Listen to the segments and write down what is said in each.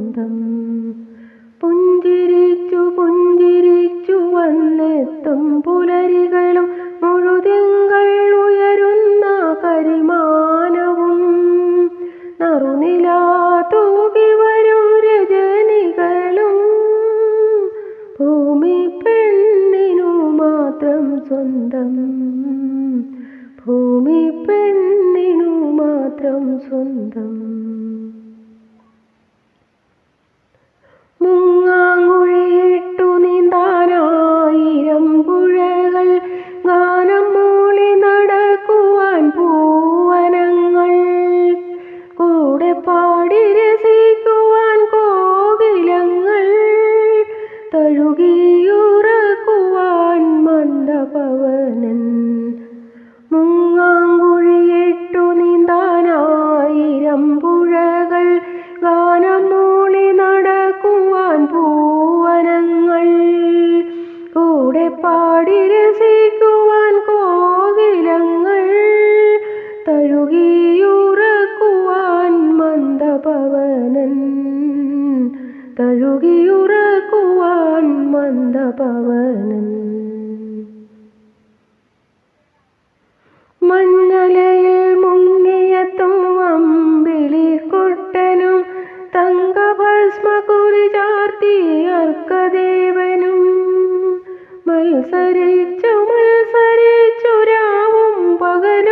സ്വന്തം. പുഞ്ചിരിച്ചു പുഞ്ചിരിച്ചു വന്നെത്തും പുലരികളും മുഴുതിങ്കൾ ഉയരുന്ന കരിമാനവും. നറുനിലാ തൂകി വരും രജനികളും. ഭൂമി പെണ്ണിനു മാത്രം സ്വന്തം. ഭൂമി പെണ്ണിനു മാത്രം സ്വന്തം. തഴുകിയുറക്കുവാൻ മന്ദപവനൻ തഴുകിയുറക്കുവാൻ മന്ദപവനൻ മഞ്ഞലയിൽ മുങ്ങിയെത്തും അമ്പിളി കുട്ടനും തങ്കഭസ്മ കുറി ചാർത്തി അർക്കദേവനും. മത്സരിച്ചു മത്സരിച്ചു രാവും പകലും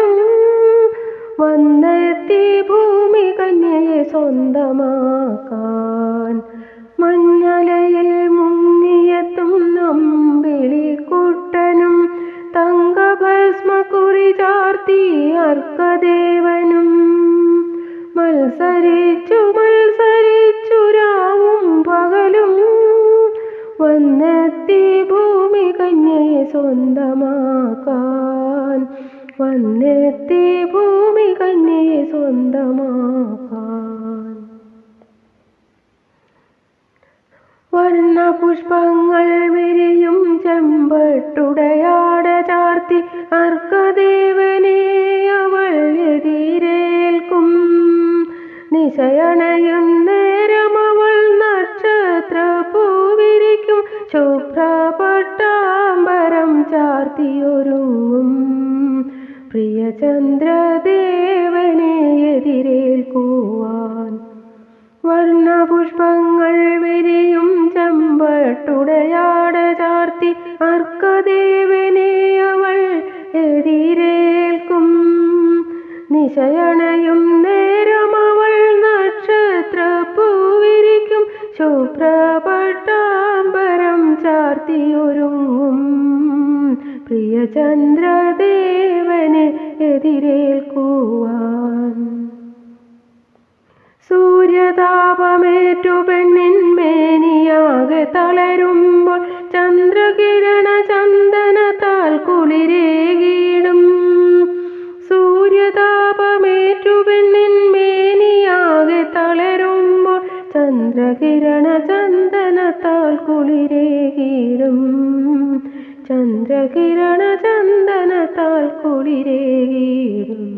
സ്വന്തമാക്കാൻ മഞ്ഞലയിൽ മുങ്ങിയെത്തും നമ്പിളി കുട്ടനും തങ്കഭസ്മ കുറി ചാർത്തി അർക്കദേവനും മത്സരിച്ചു മത്സരിച്ചു രാവും പകലും വന്നെത്തി ഭൂമി കന്യയെ സ്വന്തമാക്കാൻ വന്നെത്തി ഭൂമി കന്യയെ സ്വന്തമാക്കാൻ വർണപുഷ്പങ്ങൾ വിരിയും ചെമ്പട്ടുടയാട ചാർത്തി അർക്കദേവനെ അവൾ എതിരേൽക്കും. നിശയണയും നേരം അവൾ നക്ഷത്ര പൂവിരിക്കും ശുഭ്രപട്ടാംബരം ചാർത്തിയൊരുങ്ങും. പ്രിയചന്ദ്രദേവനെ ചാർത്തി അർക്കദേവനെ അവൾ എതിരേൽക്കും. നിശയണയും നേരം അവൾ നക്ഷത്ര പൂവിരിക്കും ശുഭ്രപട്ടാംബരം ചാർത്തിയൊരുങ്ങും. പ്രിയചന്ദ്രദേവനെ എതിരേൽക്കുവാൻ. സൂര്യതാപമേറ്റു ചന്ദ്രകിരണ ചന്ദനത്താൽ കുളിരേകിടും ചന്ദ്രകിരണ ചന്ദനത്താൽ കുളിരേകിടും